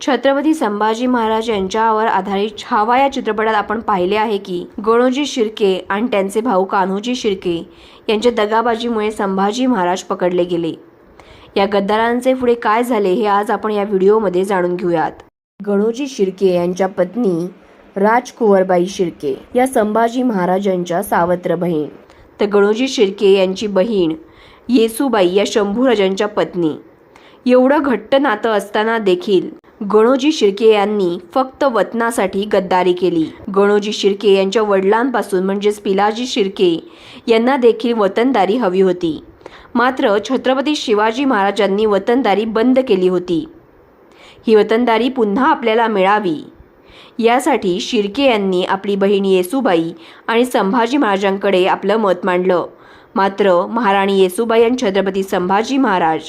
छत्रपती संभाजी महाराज यांच्यावर आधारित छावा या चित्रपटात आपण पाहिले आहे की गणोजी शिर्के आणि त्यांचे भाऊ कान्होजी शिर्के यांच्या दगाबाजीमुळे संभाजी महाराज पकडले गेले. या गद्दारांचे पुढे काय झाले हे आज आपण या व्हिडिओमध्ये जाणून घेऊयात. गणोजी शिर्के यांच्या पत्नी राजकुंवरबाई शिर्के या संभाजी महाराजांच्या सावत्र बहीण. तर गणोजी शिर्के यांची बहीण येसूबाई या शंभूराजांच्या पत्नी. एवढं घट्ट नातं असताना देखील गणोजी शिर्के यांनी फक्त वतनासाठी गद्दारी केली. गणोजी शिर्के यांच्या वडिलांपासून म्हणजेच पिलाजी शिर्के यांना देखील वतनदारी हवी होती. मात्र छत्रपती शिवाजी महाराजांनी वतनदारी बंद केली होती. ही वतनदारी पुन्हा आपल्याला मिळावी. यासाठी शिर्के यांनी आपली बहीण येसूबाई आणि संभाजी महाराजांकडे आपलं मत मांडलं. मात्र महाराणी येसुबाई आणि छत्रपती संभाजी महाराज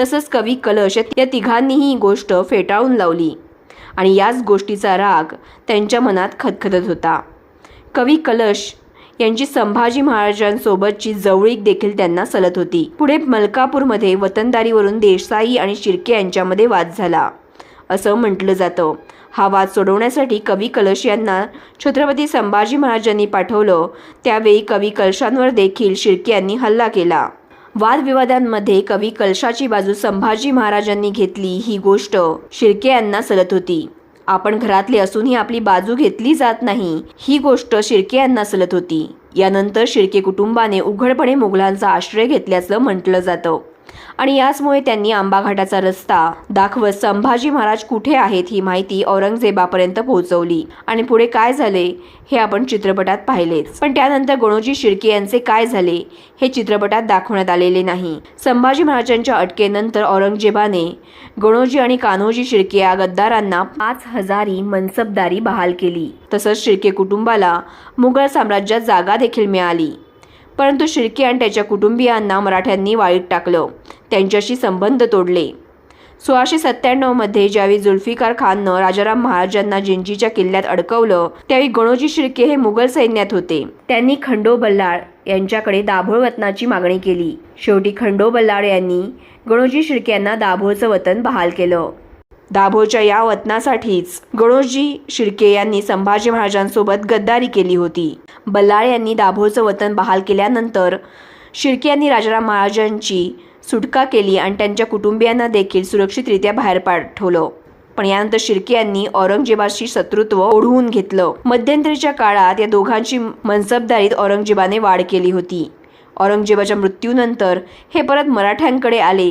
तसंच कवी कलश या तिघांनीही ही गोष्ट फेटाळून लावली. आणि याच गोष्टीचा राग त्यांच्या मनात खदखदत होता. कवी कलश यांची संभाजी महाराजांसोबतची जवळीक देखील त्यांना सलत होती. पुढे मलकापूरमध्ये वतनदारीवरून देसाई आणि शिर्के यांच्यामध्ये वाद झाला. असं म्हटलं जातं. हा वाद सोडवण्यासाठी कवी कलश यांना छत्रपती संभाजी महाराजांनी पाठवलं. त्यावेळी कवी कलशांवर देखील शिर्के यांनी हल्ला केला. वादविवादांमध्ये कवी कलशाची बाजू संभाजी महाराजांनी घेतली ही गोष्ट शिर्के यांना सलत होती. आपण घरातले असूनही आपली बाजू घेतली जात नाही ही गोष्ट शिर्के यांना सलत होती. यानंतर शिर्के कुटुंबाने उघडपणे मुघलांचा आश्रय घेतल्याचं म्हटलं जातं. आणि याचमुळे त्यांनी आंबाघाटाचा रस्ता दाखवत संभाजी महाराज कुठे आहेत ही माहिती औरंगजेबापर्यंत पोहोचवली. आणि पुढे काय झाले हे आपण चित्रपटात पाहिलेच. पण त्यानंतर गणोजी शिर्के यांचे काय झाले हे चित्रपटात दाखवण्यात आलेले नाही. संभाजी महाराजांच्या अटकेनंतर औरंगजेबाने गणोजी आणि कान्होजी शिर्के या गद्दारांना पाच हजारी मनसबदारी बहाल केली. तसंच शिर्के कुटुंबाला मुघल साम्राज्यात जागा देखील मिळाली. परंतु शिर्के आणि त्याच्या कुटुंबियांना मराठ्यांनी वाळीत टाकलं. त्यांच्याशी संबंध तोडले. सोळाशे सत्त्याण्णवमध्ये ज्यावेळी जुल्फिकार खाननं राजाराम महाराजांना जिंजीच्या किल्ल्यात अडकवलं त्यावेळी गणोजी शिर्के हे मुघल सैन्यात होते. त्यांनी खंडो बल्लाळ यांच्याकडे दाभोळ वतनाची मागणी केली. शेवटी खंडो बल्लाळ यांनी गणोजी शिर्के यांना दाभोळचं वतन बहाल केलं. दाभोळच्या या वतनासाठीच गणोजी शिर्के यांनी संभाजी महाराजांसोबत गद्दारी केली होती. बल्लाळ यांनी दाभोळचं वतन बहाल केल्यानंतर शिर्के यांनी राजाराम महाराजांची सुटका केली आणि त्यांच्या कुटुंबियांना देखील सुरक्षितरित्या बाहेर पाठवलं. पण यानंतर शिर्के यांनी औरंगजेबाशी शत्रुत्व ओढवून घेतलं. मध्यंतरीच्या काळात या दोघांची मनसबदारीत औरंगजेबाने वाढ केली होती. औरंगजेबाच्या मृत्यूनंतर हे परत मराठ्यांकडे आले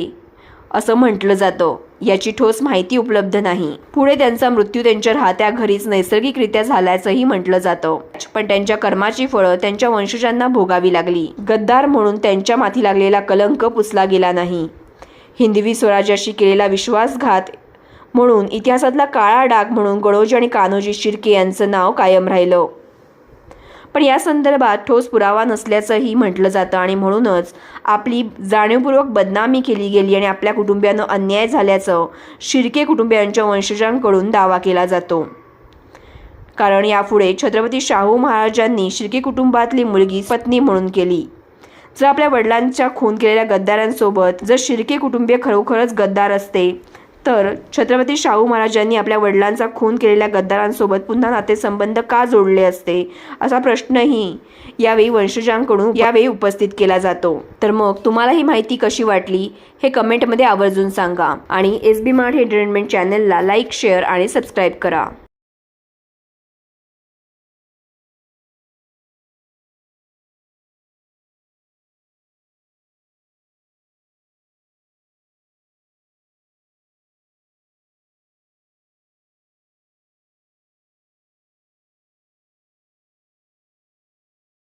असं म्हटलं जातं. याची ठोस माहिती उपलब्ध नाही. पुढे त्यांचा मृत्यू त्यांच्या राहत्या घरीच नैसर्गिकरित्या झाल्याचंही म्हटलं जातं. पण त्यांच्या कर्माची फळं त्यांच्या वंशजांना भोगावी लागली. गद्दार म्हणून त्यांच्या माथी लागलेला कलंक पुसला गेला नाही. हिंदवी स्वराज्याशी केलेला विश्वासघात म्हणून इतिहासातला काळा डाग म्हणून गणोजी आणि कान्होजी शिर्के यांचं नाव कायम राहिलं. पण या संदर्भात ठोस पुरावा नसल्याचंही म्हटलं जातं आणि म्हणूनच आपली जाणीवपूर्वक बदनामी केली गेली आणि आपल्या कुटुंबियांना अन्याय झाल्याचं शिर्के कुटुंबियांच्या वंशजांकडून दावा केला जातो. कारण यापुढे छत्रपती शाहू महाराजांनी शिर्के कुटुंबातली मुलगी पत्नी म्हणून केली. जर आपल्या वडिलांच्या खून केलेल्या गद्दारांसोबत जर शिर्के कुटुंबीय खरोखरच गद्दार असते तर छत्रपती शाहू महाराजांनी आपल्या वडिलांचा खून केलेल्या गद्दारांसोबत पुन्हा नातेसंबंध का जोडले असते? असा प्रश्नही यावेळी वंशजांकडून यावेळी उपस्थित केला जातो. तर मग तुम्हाला ही माहिती कशी वाटली? हे कमेंटमध्ये आवर्जून सांगा आणि एस बी मार्ट एंटरटेनमेंट चॅनलला लाईक शेअर आणि सबस्क्राईब करा.